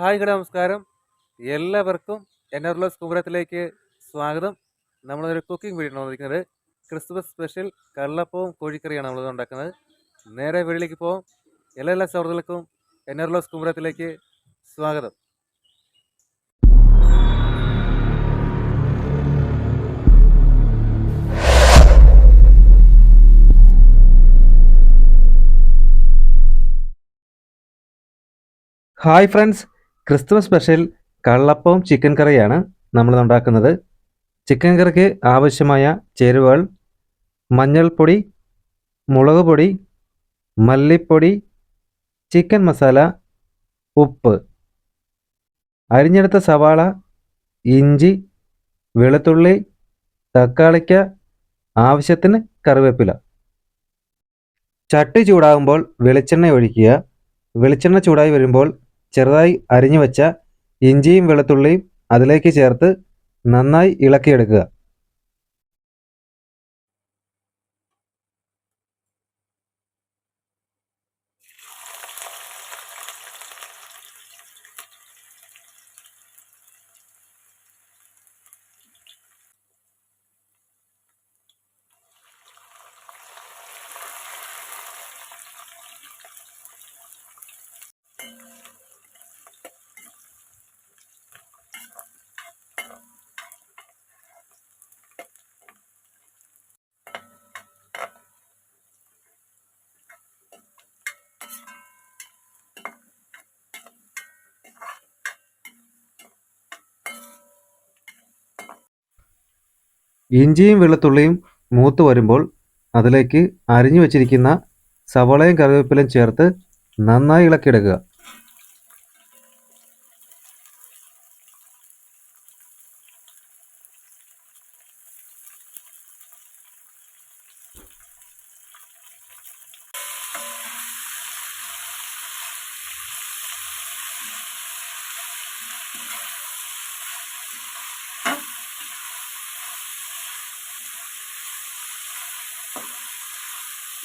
Hi hello നമസ്കാരം. എല്ലാവർക്കും എൻആർലോസ് കുമരത്തിലേക്ക് സ്വാഗതം. നമ്മളൊരു കുക്കിംഗ് വീഡിയോ വന്നിരിക്കുന്നത്. ക്രിസ്മസ് സ്പെഷ്യൽ കള്ളപ്പവും കോഴിക്കറിയാണ് നമ്മളിത് ഉണ്ടാക്കുന്നത്. നേരെ വീട്ടിലേക്ക് പോകും എല്ലാ എല്ലാ സൗഹൃദങ്ങൾക്കും എൻആർലോസ് കുമരത്തിലേക്ക് സ്വാഗതം. Hi friends. ക്രിസ്മസ് സ്പെഷ്യൽ കള്ളപ്പവും ചിക്കൻ കറിയാണ് നമ്മൾ ഉണ്ടാക്കുന്നത് ചിക്കൻ കറിക്ക് ആവശ്യമായ ചേരുവകൾ മഞ്ഞൾപ്പൊടി മുളക് പൊടി മല്ലിപ്പൊടി ചിക്കൻ മസാല ഉപ്പ്. അരിഞ്ഞെടുത്ത സവാള ഇഞ്ചി വെളുത്തുള്ളി തക്കാളിക്ക ആവശ്യത്തിന് കറിവേപ്പില. ചട്ടി ചൂടാകുമ്പോൾ വെളിച്ചെണ്ണ ഒഴിക്കുക. വെളിച്ചെണ്ണ ചൂടായി വരുമ്പോൾ ചെറുതായി അരിഞ്ഞു വെച്ച ഇഞ്ചിയും വെളുത്തുള്ളിയും അതിലേക്ക് ചേർത്ത് നന്നായി ഇളക്കിയെടുക്കുക. ഇഞ്ചിയും വെളുത്തുള്ളിയും മൂത്ത് വരുമ്പോൾ അതിലേക്ക് അരിഞ്ഞു വെച്ചിരിക്കുന്ന സവളയും കറിവേപ്പിലയും ചേർത്ത് നന്നായി ഇളക്കിയെടുക്കുക.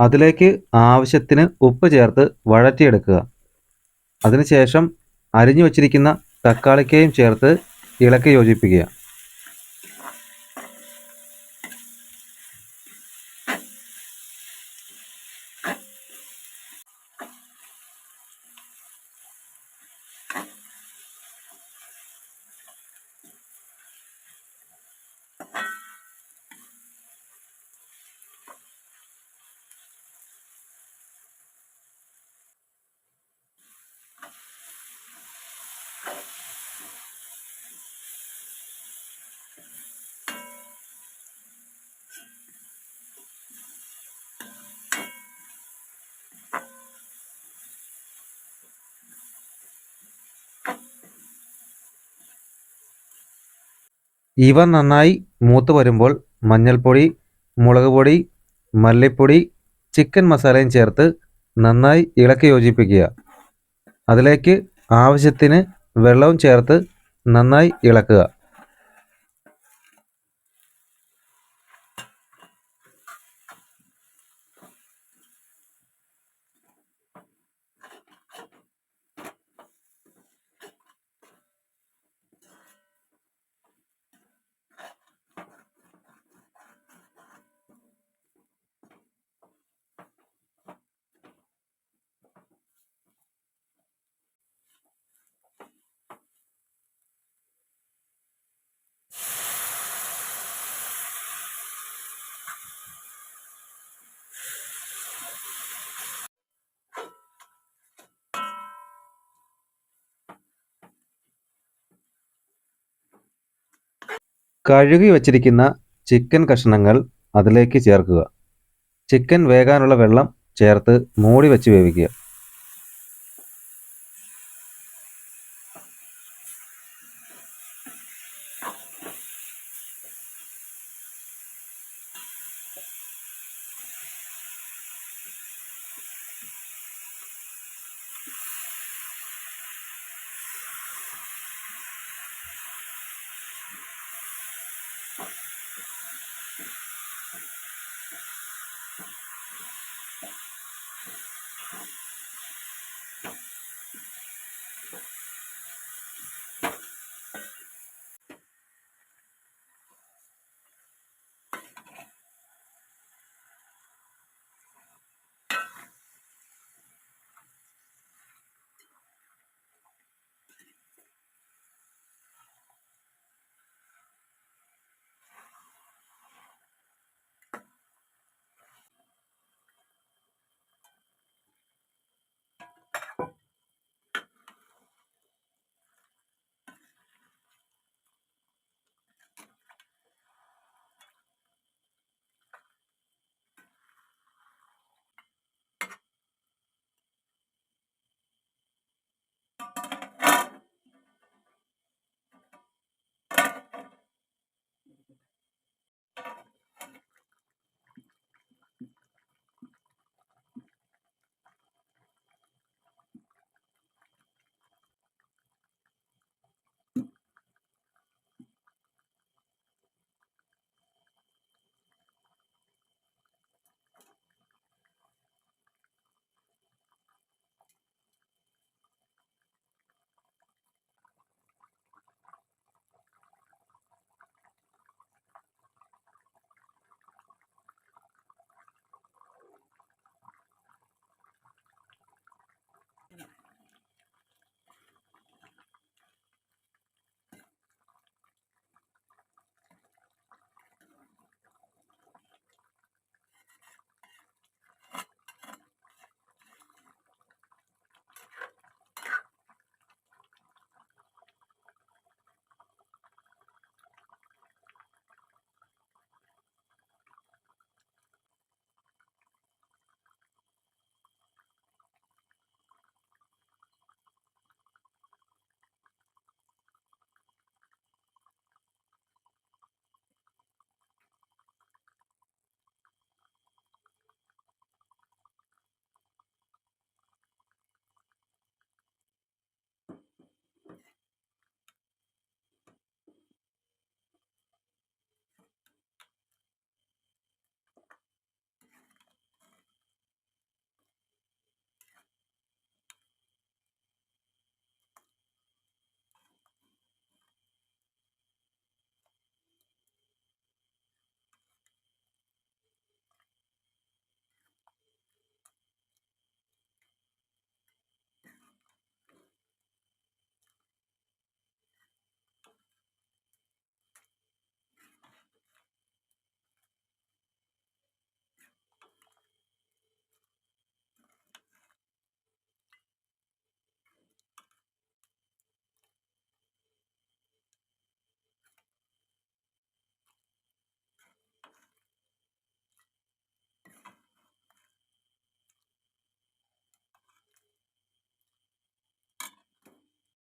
അതിലേക്ക് ആവശ്യത്തിന് ഉപ്പ് ചേർത്ത് വഴറ്റിയെടുക്കുക. അതിനുശേഷം അരിഞ്ഞു വച്ചിരിക്കുന്ന തക്കാളിക്കയും ചേർത്ത് ഇളക്കി യോജിപ്പിക്കുക. ഇവ നന്നായി മൂത്ത് വരുമ്പോൾ മഞ്ഞൾപ്പൊടി മുളക് പൊടി മല്ലിപ്പൊടി ചിക്കൻ മസാലയും ചേർത്ത് നന്നായി ഇളക്കി യോജിപ്പിക്കുക. അതിലേക്ക് ആവശ്യത്തിന് വെള്ളവും ചേർത്ത് നന്നായി ഇളക്കുക. കഴുകി വച്ചിരിക്കുന്ന ചിക്കൻ കഷ്ണങ്ങൾ അതിലേക്ക് ചേർക്കുക. ചിക്കൻ വേകാനുള്ള വെള്ളം ചേർത്ത് മൂടി വെച്ച് വേവിക്കുക.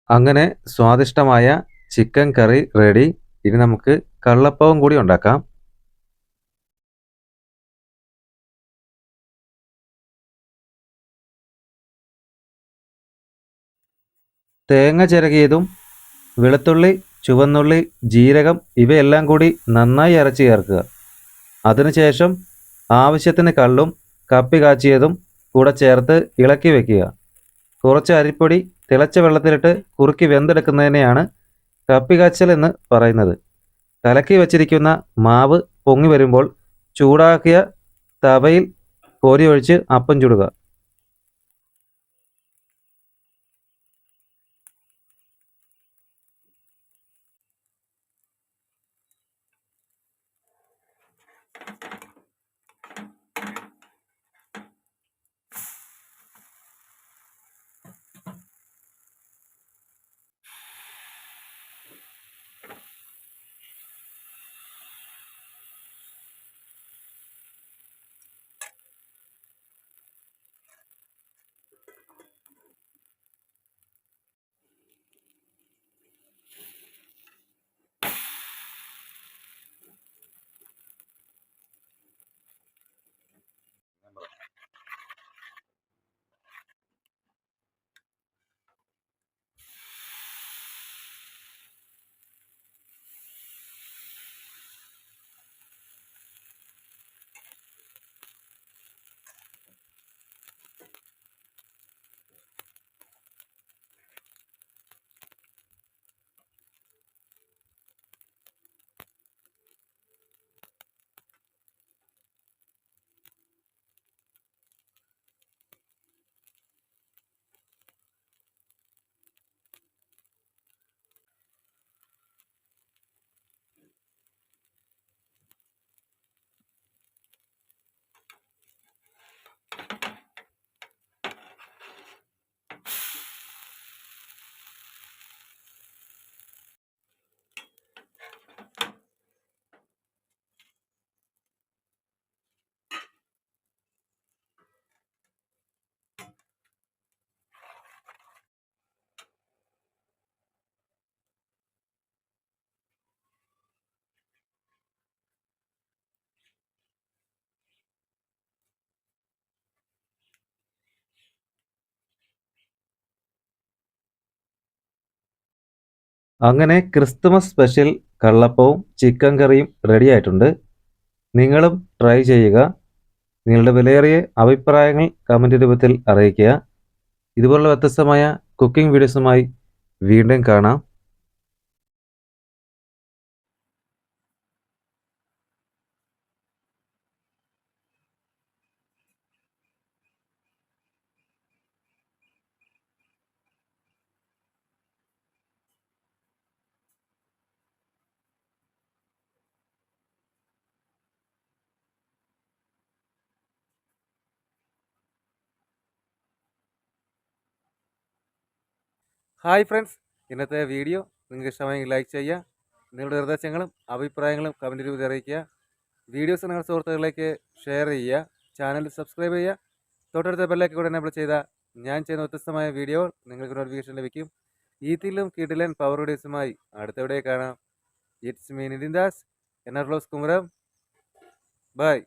അങ്ങനെ സ്വാദിഷ്ടമായ ചിക്കൻ കറി റെഡി ഇനി നമുക്ക് കള്ളപ്പവും കൂടി ഉണ്ടാക്കാം. തേങ്ങ ചിരകിയതും വെളുത്തുള്ളി ചുവന്നുള്ളി ജീരകം ഇവയെല്ലാം കൂടി നന്നായി അരച്ച് ചേർക്കുക. അതിനുശേഷം ആവശ്യത്തിന് കള്ളും കപ്പി കാച്ചിയതും കൂടെ ചേർത്ത് ഇളക്കി വയ്ക്കുക കുറച്ച് അരിപ്പൊടി തിളച്ച വെള്ളത്തിലിട്ട് കുറുക്കി വെന്തെടുക്കുന്നതിനെയാണ് കപ്പി കാച്ചൽ എന്ന് പറയുന്നത്. കലക്കി വച്ചിരിക്കുന്ന മാവ് പൊങ്ങി വരുമ്പോൾ ചൂടാക്കിയ തവയിൽ കോരി ഒഴിച്ച് അപ്പം ചുടുക. അങ്ങനെ ക്രിസ്തുമസ് സ്പെഷ്യൽ കള്ളപ്പവും ചിക്കൻ കറിയും റെഡി ആയിട്ടുണ്ട്. നിങ്ങളും ട്രൈ ചെയ്യുക. നിങ്ങളുടെ വിലയേറിയ അഭിപ്രായങ്ങൾ കമന്റ് രൂപത്തിൽ അറിയിക്കുക. ഇതുപോലുള്ള വ്യത്യസ്തമായ കുക്കിംഗ് വീഡിയോസുമായി വീണ്ടും കാണാം. Hi friends. ഇന്നത്തെ വീഡിയോ നിങ്ങൾക്ക് ഇഷ്ടമായെങ്കിൽ ലൈക്ക് ചെയ്യുക നിങ്ങളുടെ നിർദ്ദേശങ്ങളും അഭിപ്രായങ്ങളും കമന്റ് രൂപത്തിൽ അറിയിക്കുക. വീഡിയോസ് നിങ്ങളുടെ സുഹൃത്തുക്കളിലേക്ക് ഷെയർ ചെയ്യുക ചാനൽ സബ്സ്ക്രൈബ് ചെയ്യുക. തൊട്ടടുത്ത ബെല്ലൈക്കൻ കൂടെ എനേബിൾ ചെയ്താൽ ഞാൻ ചെയ്യുന്ന വ്യത്യസ്തമായ വീഡിയോ നിങ്ങൾക്ക് നോട്ടിഫിക്കേഷൻ ലഭിക്കും. ഈത്തിലും കിഡിലൻ പവർ വീഡിയോസുമായി അടുത്തവിടെ കാണാം. ഇറ്റ്സ് മീൻ നിതിൻ ദാസ് എൻ ബ്ലോസ് കുമരം. ബൈ